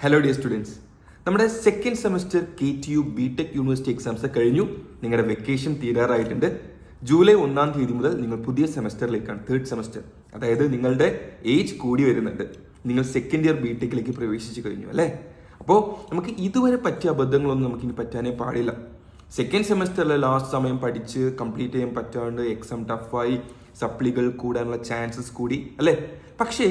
Hello dear students നമ്മുടെ second semester K T U B tech university exams കഴിഞ്ഞു. നിങ്ങളുടെ vacation തീരാറായിട്ടുണ്ട്. July ഒന്നാം തീയതി മുതൽ നിങ്ങൾ പുതിയ സെമസ്റ്ററിലേക്കാണ് തേർഡ് സെമസ്റ്റർ അതായത് നിങ്ങളുടെ ഏജ് കൂടി വരുന്നുണ്ട്. നിങ്ങൾ സെക്കൻഡ് ഇയർ ബി ടെക്കിലേക്ക് പ്രവേശിച്ചു കഴിഞ്ഞു അല്ലേ? അപ്പോൾ നമുക്ക് ഇതുവരെ പറ്റിയ അബദ്ധങ്ങളൊന്നും നമുക്ക് ഇനി പറ്റാനേ പാടില്ല. സെക്കൻഡ് സെമസ്റ്ററിലെ ലാസ്റ്റ് സമയം പഠിച്ച് കംപ്ലീറ്റ് ചെയ്യാൻ പറ്റാണ്ട് എക്സാം ടഫായി സപ്ലികൾ കൂടാനുള്ള ചാൻസസ് കൂടി അല്ലേ? പക്ഷേ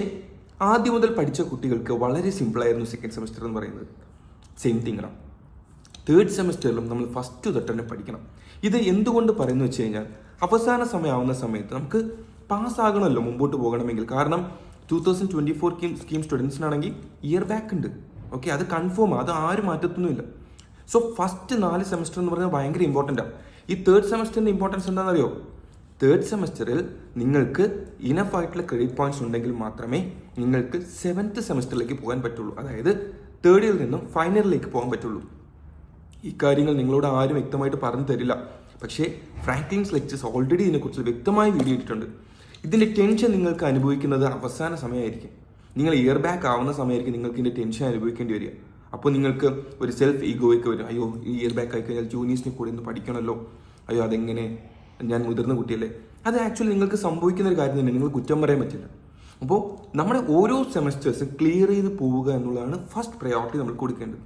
ആദ്യം മുതൽ പഠിച്ച കുട്ടികൾക്ക് വളരെ സിമ്പിളായിരുന്നു സെക്കൻഡ് സെമസ്റ്റർ എന്ന് പറയുന്നത്. സെയിം തിങ് ആണ് തേർഡ് സെമസ്റ്ററിലും നമ്മൾ ഫസ്റ്റ് തൊട്ട് തന്നെ പഠിക്കണം. ഇത് എന്തുകൊണ്ട് പറയുന്നു വെച്ച് കഴിഞ്ഞാൽ അവസാന സമയമാവുന്ന സമയത്ത് നമുക്ക് പാസ്സാകണമല്ലോ മുമ്പോട്ട് പോകണമെങ്കിൽ. കാരണം two thousand twenty four scheme സ്റ്റുഡൻസിനാണെങ്കിൽ year back ഉണ്ട്. ഓക്കെ അത് കൺഫേം അത് ആരും മാറ്റത്തൊന്നുമില്ല. സോ ഫസ്റ്റ് നാല് സെമസ്റ്റർ എന്ന് പറഞ്ഞാൽ ഭയങ്കര ഇമ്പോർട്ടന്റ് ആണ് ഈ തേർഡ് സെമസ്റ്ററിന്റെ ഇമ്പോർട്ടൻസ് എന്താണെന്നറിയോ? തേർഡ് സെമസ്റ്ററിൽ നിങ്ങൾക്ക് ഇനഫ് ആയിട്ടുള്ള ക്രെഡിറ്റ് പോയിന്റ്സ് ഉണ്ടെങ്കിൽ മാത്രമേ നിങ്ങൾക്ക് സെവൻത്ത് സെമസ്റ്ററിലേക്ക് പോകാൻ പറ്റുള്ളൂ. അതായത് തേർഡ് ഇയറിൽ നിന്നും ഫൈനലിലേക്ക് പോകാൻ പറ്റുള്ളൂ. ഇക്കാര്യങ്ങൾ കാര്യങ്ങൾ നിങ്ങളോട് ആരും വ്യക്തമായിട്ട് പറഞ്ഞു തരില്ല. പക്ഷേ ഫ്രാങ്ക്ലിൻസ് ലെക്ചേഴ്സ് ഓൾറെഡി ഇതിനെക്കുറിച്ച് വ്യക്തമായി വീഡിയോ ഇട്ടിട്ടുണ്ട്. ഇതിന്റെ ടെൻഷൻ നിങ്ങൾക്ക് അനുഭവിക്കുന്നത് അവസാന സമയമായിരിക്കും. നിങ്ങൾ ഇയർ ബാക്ക് ആവുന്ന സമയമായിരിക്കും നിങ്ങൾക്ക് ഇതിന്റെ ടെൻഷൻ അനുഭവിക്കേണ്ടി വരിക. അപ്പോൾ നിങ്ങൾക്ക് ഒരു സെൽഫ് ഈഗോയൊക്കെ വരും. അയ്യോ ഈ ഇയർ ബാക്ക് ആയി കഴിഞ്ഞാൽ ജൂനിയേഴ്സിനെ കൂടെ ഒന്ന് പഠിക്കണമല്ലോ. അയ്യോ അതെങ്ങനെ? ഞാൻ മുതിർന്ന കുട്ടിയല്ലേ? അത് ആക്ച്വലി നിങ്ങൾക്ക് സംഭവിക്കുന്ന ഒരു കാര്യം തന്നെ. നിങ്ങൾ കുറ്റം പറയാൻ പറ്റില്ല. അപ്പോൾ നമ്മുടെ ഓരോ സെമസ്റ്റേഴ്സും ക്ലിയർ ചെയ്ത് പോവുക എന്നുള്ളതാണ് ഫസ്റ്റ് പ്രയോറിറ്റി നമ്മൾ കൊടുക്കേണ്ടത്.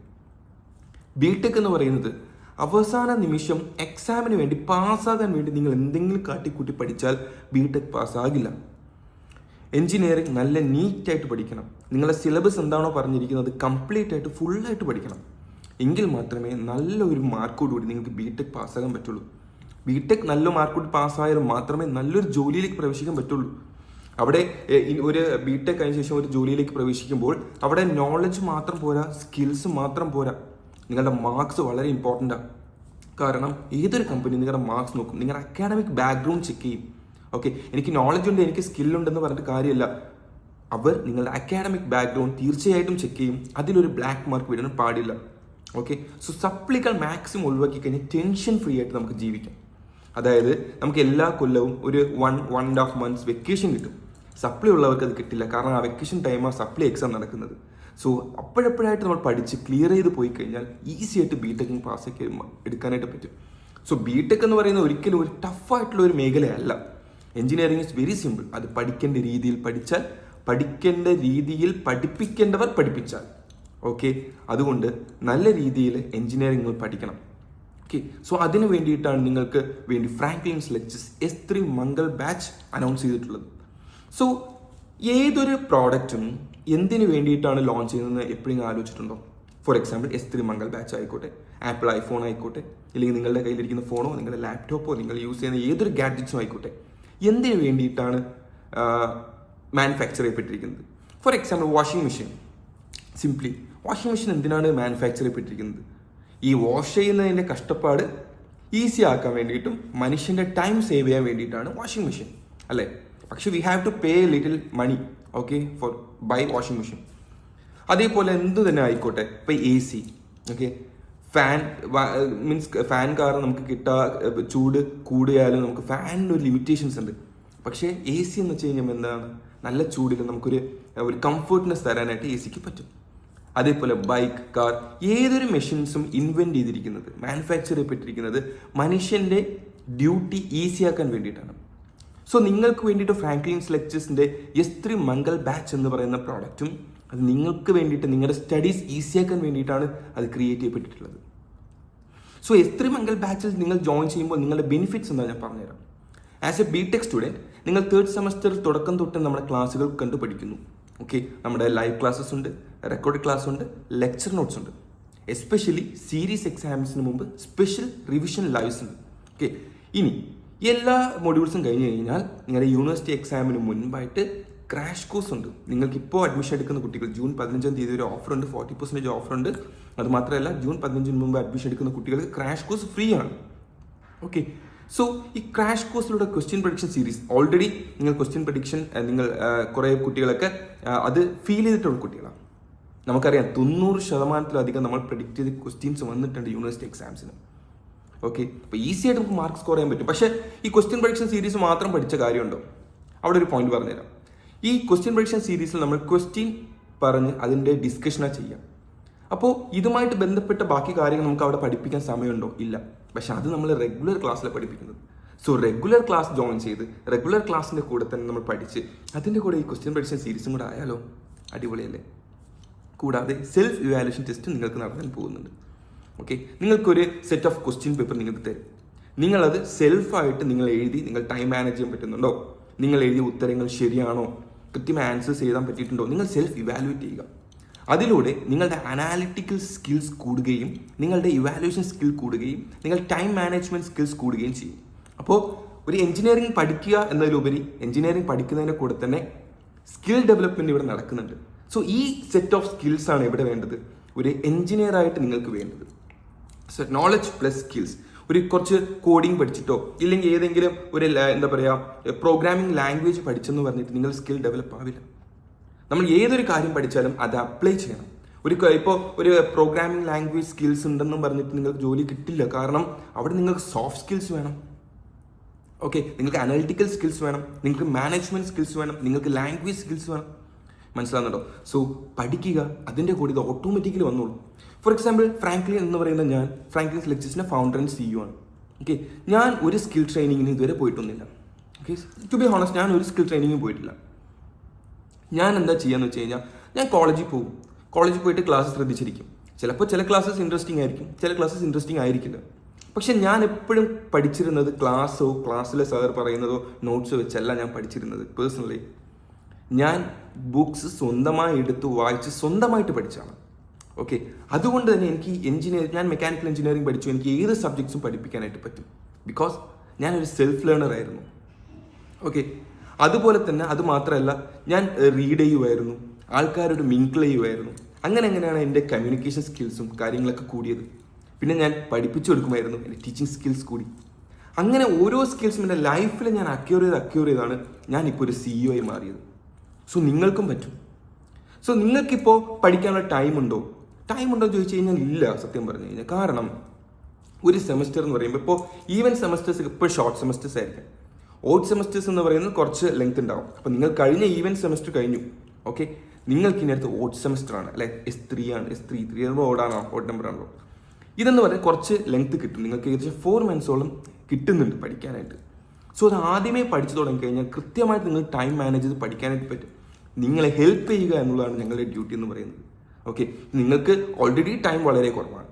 ബി ടെക് എന്ന് പറയുന്നത് അവസാന നിമിഷം എക്സാമിന് വേണ്ടി പാസ്സാകാൻ വേണ്ടി നിങ്ങൾ എന്തെങ്കിലും കാട്ടിക്കൂട്ടി പഠിച്ചാൽ ബി ടെക് പാസ്സാകില്ല എഞ്ചിനീയറിംഗ് നല്ല നീറ്റായിട്ട് പഠിക്കണം. നിങ്ങളുടെ സിലബസ് എന്താണോ പറഞ്ഞിരിക്കുന്നത് കംപ്ലീറ്റ് ആയിട്ട് ഫുള്ളായിട്ട് പഠിക്കണം. എങ്കിൽ മാത്രമേ നല്ലൊരു മാർക്കോടുകൂടി നിങ്ങൾക്ക് ബി ടെക് പാസ്സാകാൻ പറ്റുള്ളൂ. ബി ടെക് നല്ല മാർക്കോട് പാസ്സായാലും മാത്രമേ നല്ലൊരു ജോലിയിലേക്ക് പ്രവേശിക്കാൻ പറ്റുള്ളൂ. അവിടെ ഒരു ബിടെക് ടെക് അതിന് ശേഷം ഒരു ജോലിയിലേക്ക് പ്രവേശിക്കുമ്പോൾ അവിടെ നോളജ് മാത്രം പോരാ സ്കിൽസ് മാത്രം പോരാ. നിങ്ങളുടെ മാർക്സ് വളരെ ഇമ്പോർട്ടന്റ് ആണ് കാരണം ഏതൊരു കമ്പനി നിങ്ങളുടെ മാർക്സ് നോക്കും. നിങ്ങളുടെ അക്കാഡമിക് ബാക്ക്ഗ്രൗണ്ട് ചെക്ക് ചെയ്യും. ഓക്കെ എനിക്ക് നോളജ് ഉണ്ട് എനിക്ക് സ്കില്ലുണ്ടെന്ന് പറഞ്ഞിട്ട് കാര്യമില്ല. അവർ നിങ്ങളുടെ അക്കാഡമിക് ബാക്ക്ഗ്രൗണ്ട് തീർച്ചയായിട്ടും ചെക്ക് ചെയ്യും. അതിലൊരു ബ്ലാക്ക് മാർക്ക് വിടാൻ പാടില്ല. ഓക്കെ സോ സപ്ലികൾ മാക്സിമം ഒഴിവാക്കി കഴിഞ്ഞാൽ ടെൻഷൻ ഫ്രീ ആയിട്ട് നമുക്ക് ജീവിക്കാം. അതായത് നമുക്ക് എല്ലാ കൊല്ലവും ഒരു one one and half months vacation കിട്ടും. സപ്ലി ഉള്ളവർക്ക് അത് കിട്ടില്ല. കാരണം ആ വെക്കേഷൻ ടൈമാണ് സപ്ലി എക്സാം നടക്കുന്നത്. സോ അപ്പോഴപ്പോഴായിട്ട് നമ്മൾ പഠിച്ച് ക്ലിയർ ചെയ്ത് പോയി കഴിഞ്ഞാൽ ഈസി ആയിട്ട് ബി പാസ് പാസ്സൊക്കെ എടുക്കാനായിട്ട് പറ്റും. സോ ബി ടെക് എന്ന് പറയുന്നത് ഒരിക്കലും ഒരു ടഫായിട്ടുള്ള ഒരു മേഖലയല്ല. എഞ്ചിനീയറിംഗ് ഇസ് വെരി സിമ്പിൾ അത് പഠിക്കേണ്ട രീതിയിൽ പഠിച്ചാൽ പഠിക്കേണ്ട രീതിയിൽ പഠിപ്പിക്കേണ്ടവർ പഠിപ്പിച്ചാൽ. ഓക്കെ അതുകൊണ്ട് നല്ല രീതിയിൽ എഞ്ചിനീയറിംഗ് പഠിക്കണം. ഓക്കെ സോ അതിന് വേണ്ടിയിട്ടാണ് നിങ്ങൾക്ക് വേണ്ടി Franklin's lectures S three Mangal batch announce ചെയ്തിട്ടുള്ളത്. സോ ഏതൊരു പ്രോഡക്റ്റും എന്തിനു വേണ്ടിയിട്ടാണ് ലോഞ്ച് ചെയ്യുന്നത് എപ്പോഴും ആലോചിച്ചിട്ടുണ്ടോ? For example S three Mangal batch ആയിക്കോട്ടെ ആപ്പിൾ ഐഫോൺ ആയിക്കോട്ടെ അല്ലെങ്കിൽ നിങ്ങളുടെ കയ്യിലിരിക്കുന്ന ഫോണോ നിങ്ങളുടെ ലാപ്ടോപ്പോ നിങ്ങൾ യൂസ് ചെയ്യുന്ന ഏതൊരു ഗാഡ്ജറ്റ്സും ആയിക്കോട്ടെ എന്തിനു വേണ്ടിയിട്ടാണ് manufacture ചെയ്യപ്പെട്ടിരിക്കുന്നത്? For example washing machine simply washing machine എന്തിനാണ് മാനുഫാക്ചർ ചെയ്യപ്പെട്ടിരിക്കുന്നത്? ഈ വാഷ് ചെയ്യുന്നതിന്റെ കഷ്ടപ്പാട് ഈസി ആക്കാൻ വേണ്ടിയിട്ടും മനുഷ്യന്റെ ടൈം സേവ് ചെയ്യാൻ വേണ്ടിയിട്ടാണ് വാഷിംഗ് മെഷീൻ അല്ലേ? പക്ഷെ we have to pay little money okay for buy washing machine അതേപോലെ എന്ത് തന്നെ ആയിക്കോട്ടെ ഇപ്പം A C okay fan means fan കാരണം നമുക്ക് കിട്ടാ ചൂട് കൂടിയാലും നമുക്ക് ഫാനിന്റെ ഒരു ലിമിറ്റേഷൻസ് ഉണ്ട്. പക്ഷേ എ സി എന്ന് വെച്ച് കഴിഞ്ഞാൽ എന്താണ്? നല്ല ചൂടിൽ നമുക്കൊരു ഒരു കംഫർട്ട്നെസ് തരാനായിട്ട് എ സിക്ക് പറ്റും. അതേപോലെ ബൈക്ക് കാർ ഏതൊരു മെഷീൻസും ഇൻവെന്റ് ചെയ്തിരിക്കുന്നത് മാനുഫാക്ചർ ചെയ്യപ്പെട്ടിരിക്കുന്നത് മനുഷ്യന്റെ ഡ്യൂട്ടി ഈസിയാക്കാൻ വേണ്ടിയിട്ടാണ്. സോ നിങ്ങൾക്ക് വേണ്ടിയിട്ട് ഫ്രാങ്ക്ലിൻസ് ലെക്ചേഴ്സിന്റെ എസ് ത്രീ മംഗൾ ബാച്ച് എന്ന് പറയുന്ന പ്രോഡക്റ്റും അത് നിങ്ങൾക്ക് വേണ്ടിയിട്ട് നിങ്ങളുടെ സ്റ്റഡീസ് ഈസിയാക്കാൻ വേണ്ടിയിട്ടാണ് അത് ക്രിയേറ്റ് ചെയ്യപ്പെട്ടിട്ടുള്ളത്. സോ എസ് ത്രീ മംഗൾ ബാച്ചിൽ നിങ്ങൾ ജോയിൻ ചെയ്യുമ്പോൾ നിങ്ങളുടെ ബെനിഫിറ്റ്സ് എന്താ ഞാൻ പറഞ്ഞുതരാം. As a B tech student നിങ്ങൾ തേർഡ് സെമസ്റ്റർ തുടക്കം തൊട്ട് നമ്മുടെ ക്ലാസ്സുകൾ കണ്ടു പഠിക്കുന്നു. ഓക്കെ നമ്മുടെ ലൈവ് ക്ലാസ്സസ് ഉണ്ട് റെക്കോർഡ് ക്ലാസ് ഉണ്ട് ലെക്ചർ നോട്ട്സ് ഉണ്ട്. എസ്പെഷ്യലി സീരീസ് എക്സാംസിന് മുമ്പ് സ്പെഷ്യൽ റിവിഷൻ ലൈവ്സ് ഉണ്ട്. ഓക്കെ ഇനി എല്ലാ മൊഡ്യൂൾസും കഴിഞ്ഞ് കഴിഞ്ഞാൽ നിങ്ങളുടെ യൂണിവേഴ്സിറ്റി എക്സാമിന് മുൻപായിട്ട് ക്രാഷ് കോഴ്സ് ഉണ്ട്. നിങ്ങൾക്ക് ഇപ്പോൾ അഡ്മിഷൻ എടുക്കുന്ന കുട്ടികൾ ജൂൺ പതിനഞ്ചാം തീയതി ഒരു ഓഫർ ഉണ്ട് ഫോർട്ടി പെർസെന്റേജ് ഓഫർ ഉണ്ട്. അതുമാത്രമല്ല ജൂൺ പതിനഞ്ചിന് മുമ്പ് അഡ്മിഷൻ എടുക്കുന്ന കുട്ടികൾക്ക് ക്രാഷ് കോഴ്സ് ഫ്രീ ആണ്. ഓക്കെ സോ ഈ ക്രാഷ് കോഴ്സിലൂടെ ക്വസ്റ്റ്യൻ പ്രഡിക്ഷൻ സീരീസ് ഓൾറെഡി നിങ്ങൾ ക്വസ്റ്റ്യൻ പ്രഡിക്ഷൻ നിങ്ങൾ കുറേ കുട്ടികളൊക്കെ അത് ഫീൽ ചെയ്തിട്ടുള്ള കുട്ടികളാണ്. നമുക്കറിയാം തൊണ്ണൂറ് ശതമാനത്തിലധികം നമ്മൾ പ്രഡിക്റ്റ് ചെയ്ത ക്വസ്റ്റ്യൻസ് വന്നിട്ടുണ്ട് യൂണിവേഴ്സിറ്റി എക്സാംസിന് ഓക്കെ അപ്പോൾ ഈസി ആയിട്ട് നമുക്ക് മാർക്ക് സ്കോർ ചെയ്യാൻ പറ്റും. പക്ഷേ ഈ ക്വസ്റ്റ്യൻ പ്രഡിക്ഷൻ സീരീസ് മാത്രം പഠിച്ച കാര്യമുണ്ടോ? അവിടെ ഒരു പോയിന്റ് പറഞ്ഞുതരാം. ഈ ക്വസ്റ്റ്യൻ പ്രഡിക്ഷൻ സീരീസിൽ നമ്മൾ ക്വസ്റ്റ്യൻ പറഞ്ഞ് അതിന്റെ ഡിസ്കഷനാണ് ചെയ്യാം. അപ്പോൾ ഇതുമായിട്ട് ബന്ധപ്പെട്ട ബാക്കി കാര്യങ്ങൾ നമുക്ക് അവിടെ പഠിപ്പിക്കാൻ സമയമുണ്ടോ? ഇല്ല. പക്ഷെ അത് നമ്മൾ റെഗുലർ ക്ലാസ്സിൽ പഠിപ്പിക്കുന്നത്. സോ റെഗുലർ ക്ലാസ് ജോയിൻ ചെയ്ത് റെഗുലർ ക്ലാസ്സിന്റെ കൂടെ തന്നെ നമ്മൾ പഠിച്ച് അതിന്റെ കൂടെ ഈ ക്വസ്റ്റ്യൻ പഠിച്ച സീരീസും കൂടെ ആയാലോ? അടിപൊളിയല്ലേ? കൂടാതെ സെൽഫ് ഇവാലുവേഷൻ ടെസ്റ്റ് നിങ്ങൾക്ക് നടത്താൻ പോകുന്നുണ്ട്. ഓക്കെ നിങ്ങൾക്കൊരു സെറ്റ് ഓഫ് ക്വസ്റ്റ്യൻ പേപ്പർ നിങ്ങൾക്ക് തരും. നിങ്ങളത് സെൽഫായിട്ട് നിങ്ങൾ എഴുതി നിങ്ങൾ ടൈം മാനേജ് ചെയ്യാൻ പറ്റുന്നുണ്ടോ? നിങ്ങൾ എഴുതിയ ഉത്തരങ്ങൾ ശരിയാണോ? കൃത്യമായി ആൻസേഴ്സ് എഴുതാൻ പറ്റിയിട്ടുണ്ടോ? നിങ്ങൾ സെൽഫ് ഇവാലുവേറ്റ് ചെയ്യുക. അതിലൂടെ നിങ്ങളുടെ അനാലിറ്റിക്കൽ സ്കിൽസ് കൂടുകയും നിങ്ങളുടെ ഇവാലുവേഷൻ സ്കിൽ കൂടുകയും നിങ്ങൾ ടൈം മാനേജ്മെന്റ് സ്കിൽസ് കൂടുകയും ചെയ്യും. അപ്പോൾ ഒരു എഞ്ചിനീയറിംഗ് പഠിക്കുക എന്നതിലുപരി എഞ്ചിനീയറിംഗ് പഠിക്കുന്നതിന്റെ കൂടെ തന്നെ സ്കിൽ ഡെവലപ്മെന്റ് ഇവിടെ നടക്കുന്നുണ്ട്. സോ ഈ സെറ്റ് ഓഫ് സ്കിൽസ് ആണ് ഇവിടെ വേണ്ടത്. ഒരു എഞ്ചിനീയർ ആയിട്ട് നിങ്ങൾക്ക് വേണ്ടത്. സോ നോളജ് പ്ലസ് സ്കിൽസ് ഒരു കുറച്ച് കോഡിംഗ് പഠിച്ചിട്ടോ ഇല്ലെങ്കിൽ ഏതെങ്കിലും ഒരു എന്താ പറയുക പ്രോഗ്രാമിംഗ് ലാംഗ്വേജ് പഠിച്ചെന്ന് പറഞ്ഞിട്ട് നിങ്ങൾ സ്കിൽ ഡെവലപ്പ് ആവില്ല. നമ്മൾ ഏതൊരു കാര്യം പഠിച്ചാലും അത് അപ്ലൈ ചെയ്യണം. ഒരു ഇപ്പോൾ ഒരു പ്രോഗ്രാമിംഗ് ലാംഗ്വേജ് സ്കിൽസ് ഉണ്ടെന്നും പറഞ്ഞിട്ട് നിങ്ങൾക്ക് ജോലി കിട്ടില്ല കാരണം അവിടെ നിങ്ങൾക്ക് സോഫ്റ്റ് സ്കിൽസ് വേണം. ഓക്കെ നിങ്ങൾക്ക് അനലിറ്റിക്കൽ സ്കിൽസ് വേണം നിങ്ങൾക്ക് മാനേജ്മെന്റ് സ്കിൽസ് വേണം നിങ്ങൾക്ക് ലാംഗ്വേജ് സ്കിൽസ് വേണം. മനസ്സിലാകുന്നുണ്ടോ? സോ പഠിക്കുക അതിന്റെ കൂടെ ഇത് ഓട്ടോമാറ്റിക്കലി വന്നോളൂ. ഫോർ എക്സാമ്പിൾ ഫ്രാങ്ക്ലിൻ എന്ന് പറയുന്ന ഞാൻ ഫ്രാങ്ക്ലിൻ ലെക്ചേഴ്സിന്റെ ഫൗണ്ടർ ആൻഡ് സിഇഒ ആണ്. ഓക്കെ ഞാൻ ഒരു സ്കിൽ ട്രെയിനിങ്ങിന് ഇതുവരെ പോയിട്ടൊന്നുമില്ല. ഓക്കെ ടു ബി ഹോണസ്റ്റ് ഞാൻ ഒരു സ്കിൽ ട്രെയിനിങ്ങിന് പോയിട്ടില്ല. ഞാൻ എന്താ ചെയ്യാന്ന് വെച്ച് കഴിഞ്ഞാൽ ഞാൻ കോളേജിൽ പോകും. കോളേജിൽ പോയിട്ട് ക്ലാസ് ശ്രദ്ധിച്ചിരിക്കും. ചിലപ്പോൾ ചില ക്ലാസ്സസ് ഇൻട്രസ്റ്റിംഗ് ആയിരിക്കും. ചില ക്ലാസ്സസ് ഇൻട്രസ്റ്റിംഗ് ആയിരിക്കില്ല. പക്ഷെ ഞാൻ എപ്പോഴും പഠിച്ചിരുന്നത് ക്ലാസ്സോ ക്ലാസ്സിലെ സാർ പറയുന്നതോ നോട്ട്സോ വെച്ചല്ല ഞാൻ പഠിച്ചിരുന്നത് പേഴ്സണലി ഞാൻ ബുക്സ് സ്വന്തമായി എടുത്ത് വായിച്ച് സ്വന്തമായിട്ട് പഠിച്ചാണ്. ഓക്കെ അതുകൊണ്ട് തന്നെ എനിക്ക് എഞ്ചിനീയറിംഗ് ഞാൻ മെക്കാനിക്കൽ എഞ്ചിനീയറിംഗ് പഠിച്ചു. എനിക്ക് ഏത് സബ്ജക്ട്സും പഠിപ്പിക്കാനായിട്ട് പറ്റും. ബിക്കോസ് ഞാനൊരു സെൽഫ് ലേണർ ആയിരുന്നു. ഓക്കെ അതുപോലെ തന്നെ അത് മാത്രമല്ല ഞാൻ റീഡ് ചെയ്യുമായിരുന്നു ആൾക്കാരോട് മിങ്കിൾ ചെയ്യുമായിരുന്നു അങ്ങനെ അങ്ങനെയാണ് എന്റെ കമ്മ്യൂണിക്കേഷൻ സ്കിൽസും കാര്യങ്ങളൊക്കെ കൂടിയത്. പിന്നെ ഞാൻ പഠിപ്പിച്ചു കൊടുക്കുമായിരുന്നു എന്റെ ടീച്ചിങ് സ്കിൽസ് കൂടി. അങ്ങനെ ഓരോ സ്കിൽസും എന്റെ ലൈഫിൽ ഞാൻ അക്യൂർ ചെയ്ത് അക്യൂർ ചെയ്താണ് ഞാൻ ഇപ്പോൾ ഒരു സിഇഒ ആയി മാറിയത്. സോ നിങ്ങൾക്കും പറ്റും. സോ നിങ്ങൾക്കിപ്പോൾ പഠിക്കാനുള്ള ടൈം ഉണ്ടോ ടൈം ഉണ്ടോ എന്ന് ചോദിച്ചു കഴിഞ്ഞാൽ ഇല്ല സത്യം പറഞ്ഞു കഴിഞ്ഞാൽ. കാരണം ഒരു സെമസ്റ്റർ എന്ന് പറയുമ്പോൾ ഇപ്പോൾ ഈവൻ സെമസ്റ്റേഴ്സ് ഇപ്പോൾ ഷോർട്ട് സെമസ്റ്റേഴ്സ് ആയിരിക്കും. ഓട്ട് സെമസ്റ്റേഴ്സ് എന്ന് പറയുന്നത് കുറച്ച് ലെങ്ത് ഉണ്ടാവും. അപ്പോൾ നിങ്ങൾ കഴിഞ്ഞ ഈവൻ സെമസ്റ്റർ കഴിഞ്ഞു. ഓക്കെ നിങ്ങൾക്ക് ഇനി അടുത്ത് ഓട്ട് സെമസ്റ്റർ ആണ്. അല്ലെ? എസ് ത്രീ ആണ്. എസ് ത്രീ ത്രീ ഓടാണോ ഓട്ട് നമ്പർ ആണോ? ഇതെന്ന് പറഞ്ഞാൽ കുറച്ച് ലെങ്ത് കിട്ടും. നിങ്ങൾക്ക് ഏകദേശം ഫോർ മന്ത്സോളം കിട്ടുന്നുണ്ട് പഠിക്കാനായിട്ട്. സോ അത് ആദ്യമേ പഠിച്ചു തുടങ്ങി കഴിഞ്ഞാൽ കൃത്യമായിട്ട് നിങ്ങൾ ടൈം മാനേജ് ചെയ്ത് പഠിക്കാനായിട്ട് പറ്റും. നിങ്ങളെ ഹെൽപ്പ് ചെയ്യുക എന്നുള്ളതാണ് ഞങ്ങളുടെ ഡ്യൂട്ടി എന്ന് പറയുന്നത്. ഓക്കെ നിങ്ങൾക്ക് ഓൾറെഡി ടൈം വളരെ കുറവാണ്.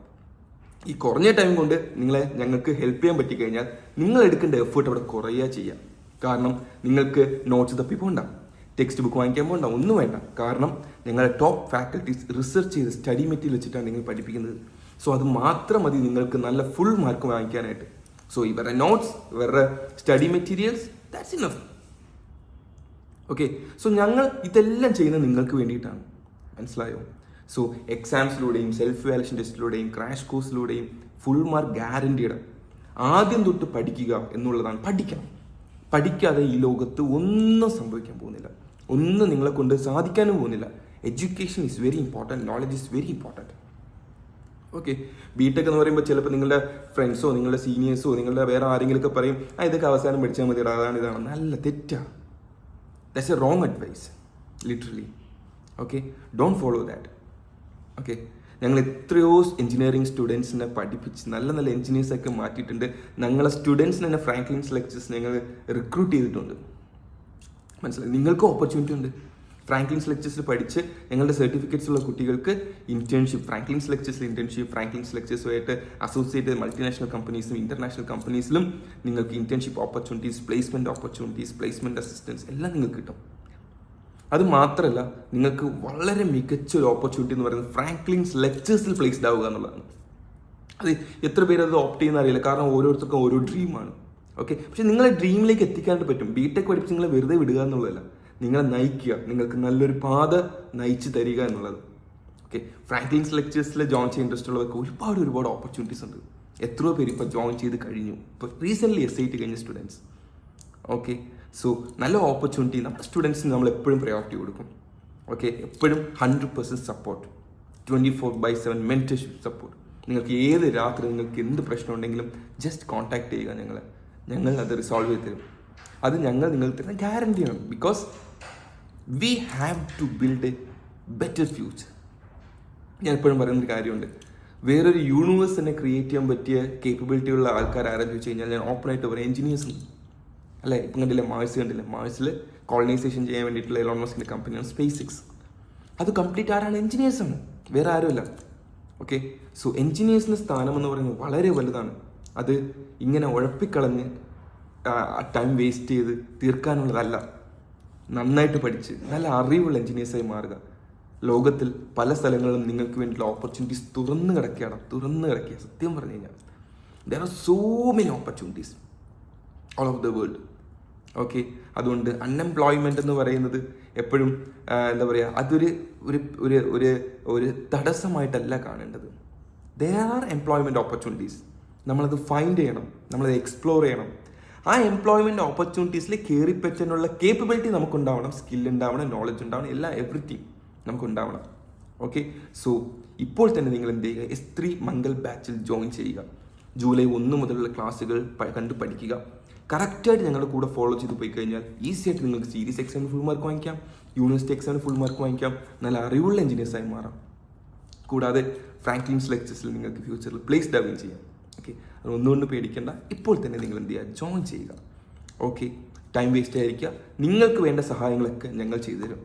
ഈ കുറഞ്ഞ ടൈം കൊണ്ട് നിങ്ങളെ ഞങ്ങൾക്ക് ഹെൽപ്പ് ചെയ്യാൻ പറ്റിക്കഴിഞ്ഞാൽ നിങ്ങൾ എടുക്കേണ്ട എഫേർട്ട് അവിടെ കുറയുക ചെയ്യാം. കാരണം നിങ്ങൾക്ക് നോട്ട്സ് തപ്പി പോകണ്ട ടെക്സ്റ്റ് ബുക്ക് വാങ്ങിക്കാൻ പോകണ്ട ഒന്നും വേണ്ട. കാരണം നിങ്ങളെ ടോപ്പ് ഫാക്കൽറ്റീസ് റിസർച്ച് ചെയ്ത് സ്റ്റഡി മെറ്റീരിയൽ വെച്ചിട്ടാണ് നിങ്ങൾ പഠിപ്പിക്കുന്നത്. സോ അത് മാത്രം മതി നിങ്ങൾക്ക് നല്ല ഫുൾ മാർക്ക് വാങ്ങിക്കാനായിട്ട്. സോ ഇവരുടെ നോട്ട്സ് ഇവരുടെ study materials that's enough okay so ഞങ്ങൾ ഇതെല്ലാം ചെയ്യുന്നത് നിങ്ങൾക്ക് വേണ്ടിയിട്ടാണ്. മനസ്സിലായോ? സോ എക്സാംസിലൂടെയും സെൽഫ് വാലേഷൻ ടെസ്റ്റിലൂടെയും ക്രാഷ് കോഴ്സിലൂടെയും ഫുൾ മാർക്ക് ഗ്യാരണ്ടീഡ് ആദ്യം തൊട്ട് പഠിക്കുക എന്നുള്ളതാണ്. പഠിക്കണം. പഠിക്കാതെ ഈ ലോകത്ത് ഒന്നും സംഭവിക്കാൻ പോകുന്നില്ല. ഒന്നും നിങ്ങളെ കൊണ്ട് സാധിക്കാനും പോകുന്നില്ല. Education is very important knowledge is very important okay B tech എന്ന് പറയുമ്പോൾ ചിലപ്പോൾ നിങ്ങളുടെ ഫ്രണ്ട്സോ നിങ്ങളുടെ സീനിയേഴ്സോ നിങ്ങളുടെ വേറെ ആരെങ്കിലുമൊക്കെ പറയും ആ ഇതൊക്കെ അവസാനം പഠിച്ചാൽ മതി അതാണ് ഇതാണ്. നല്ല തെറ്റാണ് that's a wrong advice literally. Okay don't follow that okay ഞങ്ങൾ എത്രയോ എഞ്ചിനീയറിംഗ് സ്റ്റുഡൻസിനെ പഠിപ്പിച്ച് നല്ല നല്ല എഞ്ചിനീയേഴ്സൊക്കെ മാറ്റിയിട്ടുണ്ട്. ഞങ്ങളെ സ്റ്റുഡൻസിന് തന്നെ ഫ്രാങ്ക്ലിൻസ് ലെക്ചേഴ്സ് ഞങ്ങൾ റിക്രൂട്ട് ചെയ്തിട്ടുണ്ട്. മനസ്സിലായി? നിങ്ങൾക്ക് ഓപ്പർച്യൂണിറ്റി ഉണ്ട്. ഫ്രാങ്ക്ലിൻസ് ലെക്ചേഴ്സിൽ പഠിച്ച് ഞങ്ങളുടെ സർട്ടിഫിക്കറ്റ്സ് ഉള്ള കുട്ടികൾക്ക് ഇന്റേൺഷിപ്പ് ഫ്രാങ്ക്ലിൻസ് ലെക്ചേഴ്സിൽ ഇന്റേൺഷിപ്പ് ഫ്രാങ്ക്ലിൻസ് ലെക്ചേഴ്സുമായിട്ട് അസോസിയേറ്റഡ് മൾട്ടിനാഷണൽ കമ്പനീസും ഇന്റർനാഷണൽ കമ്പനീസിലും നിങ്ങൾക്ക് internship opportunities placement opportunities placement assistance എല്ലാം നിങ്ങൾക്ക് കിട്ടും. അത് മാത്രമല്ല നിങ്ങൾക്ക് വളരെ മികച്ച ഒരു ഓപ്പർച്യൂണിറ്റി എന്ന് പറയുന്നത് ഫ്രാങ്ക്ലിൻസ് ലെക്ചേഴ്സിൽ പ്ലേസ്ഡ് ആവുക എന്നുള്ളതാണ്. അത് എത്ര പേര് അത് ഓപ്റ്റ് ചെയ്യുന്ന അറിയില്ല കാരണം ഓരോരുത്തർക്കും ഓരോ ഡ്രീമാണ് ഓക്കെ പക്ഷെ നിങ്ങളെ ഡ്രീമിലേക്ക് എത്തിക്കാനായിട്ട് പറ്റും. ബി ടെക് പഠിപ്പിച്ച് നിങ്ങളെ വെറുതെ വിടുക എന്നുള്ളതല്ല. നിങ്ങളെ നയിക്കുക. നിങ്ങൾക്ക് നല്ലൊരു പാത നയിച്ചു തരിക എന്നുള്ളത്. ഓക്കെ ഫ്രാങ്ക്ലിൻസ് ലെക്ചേഴ്സിൽ ജോയിൻ ചെയ്യാൻ ഇൻട്രസ്റ്റ് ഉള്ളവർക്ക് ഒരുപാട് ഒരുപാട് ഓപ്പർച്യൂണിറ്റീസ് ഉണ്ട്. എത്രയോ പേര് ഇപ്പോൾ ജോയിൻ ചെയ്ത് കഴിഞ്ഞു. ഇപ്പോൾ റീസെന്റ്ലി എസ് ഐ ടി കഴിഞ്ഞ സ്റ്റുഡൻസ് ഓക്കെ സോ നല്ല ഓപ്പർച്യൂണിറ്റി നമ്മുടെ സ്റ്റുഡൻസിന് നമ്മൾ എപ്പോഴും പ്രയോറിറ്റി കൊടുക്കും. ഓക്കെ എപ്പോഴും hundred percent support twenty four by seven mentorship support നിങ്ങൾക്ക് ഏത് രാത്രി നിങ്ങൾക്ക് എന്ത് പ്രശ്നം ഉണ്ടെങ്കിലും ജസ്റ്റ് കോൺടാക്ട് ചെയ്യുക ഞങ്ങളെ. ഞങ്ങൾ അത് റിസോൾവ് ചെയ്ത് തരും. അത് ഞങ്ങൾ നിങ്ങൾക്ക് തരുന്ന ഗ്യാരണ്ടിയാണ് because we have to build a better future ഞാൻ എപ്പോഴും പറയുന്നൊരു കാര്യമുണ്ട്. വേറൊരു യൂണിവേഴ്സ് തന്നെ ക്രിയേറ്റ് ചെയ്യാൻ പറ്റിയ കേപ്പബിലിറ്റി ഉള്ള ആൾക്കാർ ആരെന്ന് ചോദിച്ചു കഴിഞ്ഞാൽ ഞാൻ ഓപ്പണായിട്ട് പറയും എഞ്ചിനീയേഴ്സ് അല്ലേ? ഇപ്പം കണ്ടില്ലേ മാഴ്സ് കണ്ടില്ലേ? മാഴ്സിൽ കോളനൈസേഷൻ ചെയ്യാൻ വേണ്ടിയിട്ടുള്ള എലോൺ കമ്പനിയാണ് സ്പേസ് അത് കംപ്ലീറ്റ് ആരാണ്? എഞ്ചിനീയേഴ്സ് ആണ്. വേറെ ആരുമല്ല. ഓക്കെ സോ എഞ്ചിനീയേഴ്സിന്റെ സ്ഥാനം എന്ന് പറയുന്നത് വളരെ വലുതാണ്. അത് ഇങ്ങനെ ഉഴപ്പിക്കളഞ്ഞ് ടൈം വേസ്റ്റ് ചെയ്ത് തീർക്കാനുള്ളതല്ല. നന്നായിട്ട് പഠിച്ച് നല്ല അറിവുള്ള എഞ്ചിനീയേഴ്സായി മാറുക. ലോകത്തിൽ പല സ്ഥലങ്ങളിലും നിങ്ങൾക്ക് വേണ്ടിയിട്ടുള്ള ഓപ്പർച്യൂണിറ്റീസ് തുറന്നു കിടക്കുകയാണ്. തുറന്നു കിടക്കുക സത്യം പറഞ്ഞു കഴിഞ്ഞാൽ. There are so many opportunities all of the world okay അതുകൊണ്ട് അൺഎംപ്ലോയ്മെന്റ് എന്ന് പറയുന്നത് എപ്പോഴും എന്താ പറയുക അതൊരു ഒരു ഒരു ഒരു ഒരു തടസ്സമായിട്ടല്ല കാണേണ്ടത്. ദർ ആർ എംപ്ലോയ്മെന്റ് ഓപ്പർച്യൂണിറ്റീസ് നമ്മളത് ഫൈൻഡ് ചെയ്യണം. നമ്മളത് എക്സ്പ്ലോർ ചെയ്യണം. ആ എംപ്ലോയ്മെന്റ് ഓപ്പർച്യൂണിറ്റീസിൽ കയറിപ്പറ്റാനുള്ള കേപ്പബിലിറ്റി നമുക്കുണ്ടാവണം സ്കിൽ ഉണ്ടാവണം നോളജ് ഉണ്ടാവണം എല്ലാം എവറിത്തിങ് നമുക്കുണ്ടാവണം. ഓക്കെ സോ ഇപ്പോൾ തന്നെ നിങ്ങൾ എന്ത് ചെയ്യുക? എസ് ത്രീ മംഗൾ ബാച്ചിൽ ജോയിൻ ചെയ്യുക. ജൂലൈ ഒന്ന് മുതലുള്ള ക്ലാസ്സുകൾ കണ്ട് പഠിക്കുക. കറക്റ്റായിട്ട് ഞങ്ങളുടെ കൂടെ ഫോളോ ചെയ്ത് പോയി കഴിഞ്ഞാൽ ഈസിയായിട്ട് നിങ്ങൾക്ക് സീരീസ് എക്സാമിന് ഫുൾ മാർക്ക് വാങ്ങിക്കാം യൂണിവേഴ്സിറ്റി എക്സാമിന് ഫുൾ മാർക്ക് വാങ്ങിക്കാം നല്ല അറിവുള്ള എഞ്ചിനീയേഴ്സായി മാറാം. കൂടാതെ ഫ്രാങ്ക്ലിൻസ് ലെക്ചേഴ്സിൽ നിങ്ങൾക്ക് ഫ്യൂച്ചറിൽ പ്ലേസ്ഡ് ആവുകയും ചെയ്യാം. ഓക്കെ അത് ഒന്നുകൊണ്ട് പേടിക്കേണ്ട. ഇപ്പോൾ തന്നെ നിങ്ങൾ എന്ത് ചെയ്യുക? ജോയിൻ ചെയ്യുക. ഓക്കെ ടൈം വേസ്റ്റ് ആയിരിക്കുക. നിങ്ങൾക്ക് വേണ്ട സഹായങ്ങളൊക്കെ ഞങ്ങൾ ചെയ്തു തരും.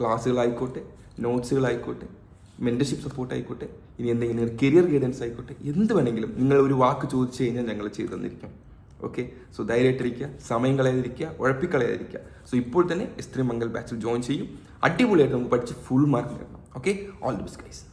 ക്ലാസ്സുകളായിക്കോട്ടെ നോട്ട്സുകളായിക്കോട്ടെ മെന്റർഷിപ്പ് സപ്പോർട്ട് ആയിക്കോട്ടെ ഇനി എന്തെങ്കിലും കരിയർ ഗൈഡൻസ് ആയിക്കോട്ടെ എന്ത് വേണമെങ്കിലും നിങ്ങൾ ഒരു വാക്ക് ചോദിച്ചു കഴിഞ്ഞാൽ ഞങ്ങൾ ചെയ്തു തന്നിരിക്കും. ഓക്കെ സോ ധൈര്യമായിട്ടിരിക്കുക സമയം കളയാതിരിക്കുക ഉഴപ്പിക്കളയാതിരിക്കുക. സോ ഇപ്പോൾ തന്നെ എസ്ത്രീ മംഗൽ ബാച്ചിൽ ജോയിൻ ചെയ്യും. അടിപൊളിയായിട്ട് നമുക്ക് പഠിച്ച് ഫുൾ മാർക്ക് നേടണം. Okay all the best guys